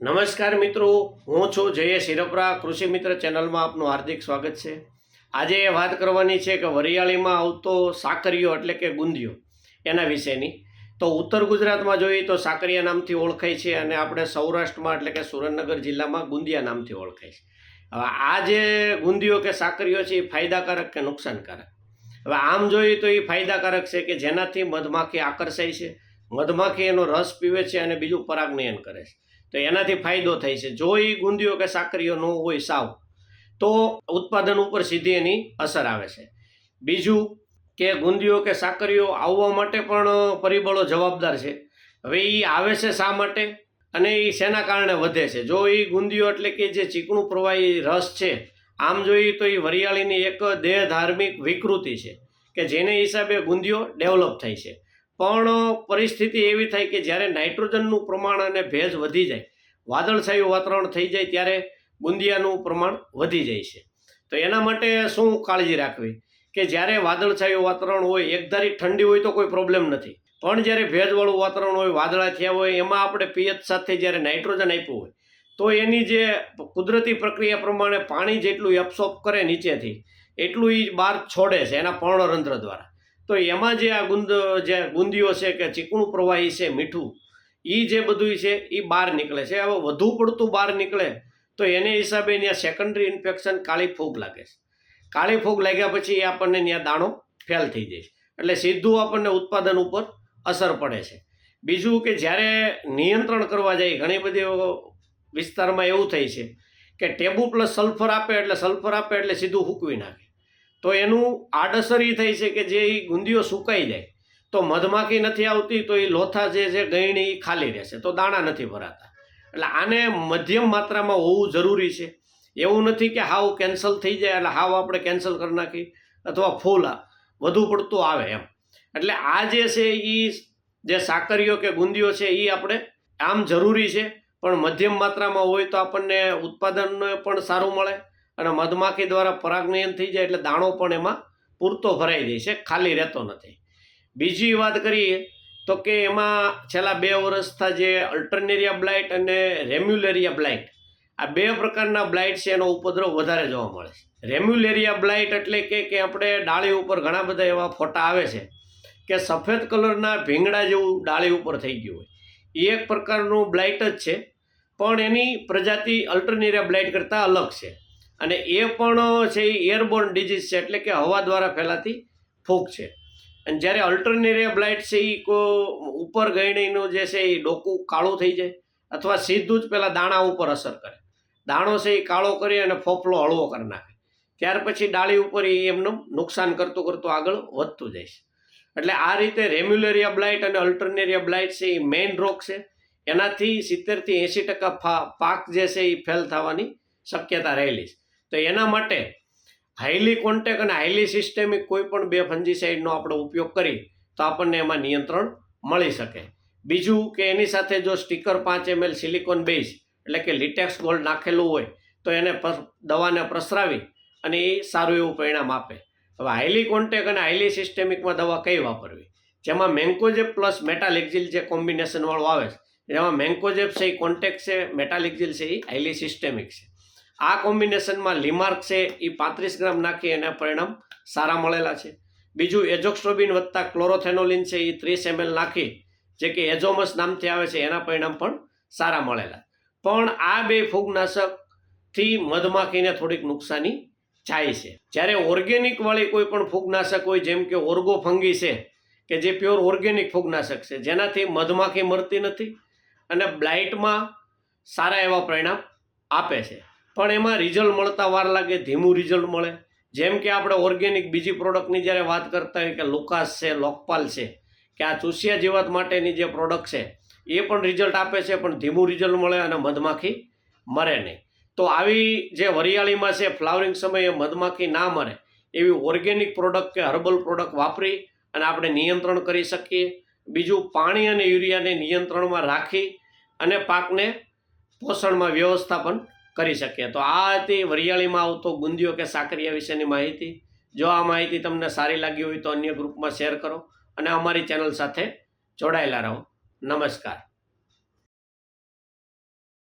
નમસ્કાર મિત્રો, હું છું જયેશ હિરપરા, કૃષિ મિત્ર ચેનલમાં આપનું હાર્દિક સ્વાગત છે. આજે વાત કરવાની છે કે વરિયાળીમાં આવતો સાકરીયો એટલે કે ગુંદિયો, એના વિશેની. તો ઉત્તર ગુજરાતમાં જોઈએ તો સાકરિયા નામથી ઓળખાય છે અને આપણે સૌરાષ્ટ્રમાં એટલે કે સુરેન્દ્રનગર જિલ્લામાં ગુંદિયા નામથી ઓળખાય છે. હવે આ જે ગુંદિયો કે સાકરીઓ છે એ ફાયદાકારક કે નુકસાનકારક? હવે આમ જોઈએ તો એ ફાયદાકારક છે કે જેનાથી મધમાખી આકર્ષાય છે. મધમાખી એનો રસ પીવે છે અને બીજું પરાગનયન કરે છે. તો એનાથી ફાયદો થાય છે. જો એ ગુંદીઓ કે સાકરીઓ ન હોય સાવ, તો ઉત્પાદન ઉપર સીધી એની અસર આવે છે. બીજું કે ગુંદીઓ કે સાકરીઓ આવવા માટે પણ પરિબળો જવાબદાર છે. હવે એ આવે છે શા માટે? અને એ શેના કારણે વધે છે? જો એ ગુંદીઓ એટલે કે જે ચીકણું પ્રવાહી રસ છે, આમ જોઈએ તો એ વરિયાળીની એક દેહ ધાર્મિક વિકૃતિ છે, કે જેને હિસાબે ગુંદીઓ ડેવલપ થઈ છે. પણ પરિસ્થિતિ એવી થાય કે જ્યારે નાઇટ્રોજનનું પ્રમાણ અને ભેજ વધી જાય, વાદળછાયું વાતાવરણ થઈ જાય ત્યારે બુંદિયાનું પ્રમાણ વધી જાય છે. તો એના માટે શું કાળજી રાખવી? કે જ્યારે વાદળછાયું વાતાવરણ હોય, એકધારી ઠંડી હોય તો કોઈ પ્રોબ્લેમ નથી. પણ જ્યારે ભેજવાળું વાતાવરણ હોય, વાદળા થયા હોય, એમાં આપણે પિયત સાથે જ્યારે નાઇટ્રોજન આપ્યું હોય, તો એની જે કુદરતી પ્રક્રિયા પ્રમાણે પાણી જેટલું એબ્સોર્બ કરે નીચેથી, એટલું એ બહાર છોડે છે, એના પર્ણરંધ્ર દ્વારા. તો એમાં જે આ ગુંદ, જે ગુંદીઓ છે કે ચીકણું પ્રવાહી છે, મીઠું એ જે બધું છે એ બહાર નીકળે છે. હવે વધુ પડતું બહાર નીકળે તો એને હિસાબે ત્યાં સેકન્ડરી ઇન્ફેક્શન કાળી ફૂગ લાગે છે. કાળી ફૂગ લાગ્યા પછી એ આપણને ત્યાં દાણો ફેલ થઈ જાય છે. એટલે સીધું આપણને ઉત્પાદન ઉપર અસર પડે છે. બીજું કે જ્યારે નિયંત્રણ કરવા જાય, ઘણી બધી વિસ્તારમાં એવું થાય છે કે ટેબુ પ્લસ સલ્ફર આપે એટલે સલ્ફર આપે એટલે સીધું હૂકવી નાખે. તો એનું આડઅસર એ થઈ છે કે જે એ ગુંદીઓ સુકાઈ જાય, તો મધમાખી નથી આવતી, તો એ લોથા જે છે ગયણી એ ખાલી રહેશે, તો દાણા નથી ભરાતા. એટલે આને મધ્યમ માત્રામાં હોવું જરૂરી છે. એવું નથી કે હાવ કેન્સલ થઈ જાય, એટલે હાવ આપણે કેન્સલ કરી નાખી, અથવા ફૂલ, વધુ પડતું આવે એમ. એટલે આ જે છે એ જે સાકરીઓ કે ગુંદીઓ છે એ આપણે આમ જરૂરી છે, પણ મધ્યમ માત્રામાં હોય તો આપણને ઉત્પાદન પણ સારું મળે અને મધમાખી દ્વારા પરાગનયન થઈ જાય એટલે દાણો પણ એમાં પૂરતો ભરાઈ જાય છે, ખાલી રહેતો નથી. બીજી વાત કરીએ તો કે એમાં છેલ્લા બે વર્ષથી જે અલ્ટરનેરિયા બ્લાઇટ અને રેમ્યુલેરિયા બ્લાઇટ, આ બે પ્રકારના બ્લાઇટ છે, એનો ઉપદ્રવ વધારે જોવા મળે છે. રેમ્યુલેરિયા બ્લાઇટ એટલે કે કે આપણે ડાળી ઉપર ઘણા બધા એવા ફોટા આવે છે કે સફેદ કલરના ભીંગડા જેવું ડાળી ઉપર થઈ ગયું હોય. એ એક પ્રકારનું બ્લાઇટ જ છે, પણ એની પ્રજાતિ અલ્ટરનેરિયા બ્લાઇટ કરતાં અલગ છે. અને એ પણ છે એ એરબોર્ન ડિઝીઝ છે, એટલે કે હવા દ્વારા ફેલાતી ફૂગ છે. અને જ્યારે અલ્ટરનેરિયા બ્લાઇટ છે એ ઉપર ગયણીનું જે છે એ ડોકું કાળું થઈ જાય અથવા સીધું જ પેલા દાણા ઉપર અસર કરે. દાણો છે એ કાળો કરી અને ફોફલો હળવો કરી નાખે. ત્યાર પછી ડાળી ઉપર એ એમનું નુકસાન કરતું કરતું આગળ વધતું જાય છે. એટલે આ રીતે રેમ્યુલેરિયા બ્લાઇટ અને અલ્ટરનેરિયા બ્લાઇટ છે એ મેઇન રોગ છે. એનાથી સિત્તેરથી એંસી ટકા પાક જે છે એ ફેલ થવાની શક્યતા રહેલી છે. તો એના માટે હાઈલી કોન્ટેક અને હાઈલી સિસ્ટેમિક કોઈ પણ બે ફંજીસાઇડનો આપણે ઉપયોગ કરી તો આપણને એમાં નિયંત્રણ મળી શકે. બીજું કે એની સાથે જો સ્ટીકર પાંચ એમએલ સિલિકોન બેઝ એટલે કે લિટેક્સ ગોલ્ડ નાખેલું હોય તો એને દવાને પ્રસરાવી અને એ સારું એવું પરિણામ આપે. હવે હાઈલી કોન્ટેક અને હાઈલી સિસ્ટેમિકમાં દવા કઈ વાપરવી? જેમાં મેન્કોજેપ પ્લસ મેટાલિક્ઝિલ જે કોમ્બિનેશનવાળું આવે છે જેમાં મેન્કોજેપ છે એ કોન્ટેક છે મેટાલિક્ઝિલ છે એ હાઈલી સિસ્ટેમિક છે. આ કોમ્બિનેશનમાં લીમાર્ક છે, એ પાંત્રીસ ગ્રામ નાખી એના પરિણામ સારા મળેલા છે. બીજું એજોક્સ્ટ્રોબિન વત્તા ક્લોરોથેનોલિન છે, એ ત્રીસ એમએલ નાખી, જે કે એઝોમસ નામથી આવે છે, એના પરિણામ પણ સારા મળેલા. પણ આ બે ફૂગનાશકથી મધમાખીને થોડીક નુકસાની જાય છે. જ્યારે ઓર્ગેનિકવાળી કોઈ પણ ફૂગનાશક હોય, જેમ કે ઓર્ગો ફંગી છે, કે જે પ્યોર ઓર્ગેનિક ફૂગનાશક છે, જેનાથી મધમાખી મરતી નથી અને બ્લાઇટમાં સારા એવા પરિણામ આપે છે. પણ એમાં રિઝલ્ટ મળતા વાર લાગે, ધીમું રિઝલ્ટ મળે. જેમ કે આપણે ઓર્ગેનિક બીજી પ્રોડક્ટની જ્યારે વાત કરતા હોય કે લુકાસ છે લોકપાલ છે, કે આ ચૂસિયા જીવાત માટેની જે પ્રોડક્ટ છે, એ પણ રિઝલ્ટ આપે છે, પણ ધીમું રિઝલ્ટ મળે અને મધમાખી મરે નહીં. તો આવી જે વરિયાળીમાં છે ફ્લાવરિંગ સમયે મધમાખી ના મરે, એવી ઓર્ગેનિક પ્રોડક્ટ કે હર્બલ પ્રોડક્ટ વાપરી અને આપણે નિયંત્રણ કરી શકીએ. બીજું, પાણી અને યુરિયાને નિયંત્રણમાં રાખી અને પાકને પોષણમાં વ્યવસ્થાપન કરી શકીએ. તો આ હતી વરિયાળીમાં આવતો ગુંદીઓ કે સાકરિયા વિશેની માહિતી. જો આ માહિતી તમને સારી લાગી હોય તો અન્ય ગ્રુપમાં શેર કરો અને અમારી ચેનલ સાથે જોડાયેલા રહો. નમસ્કાર.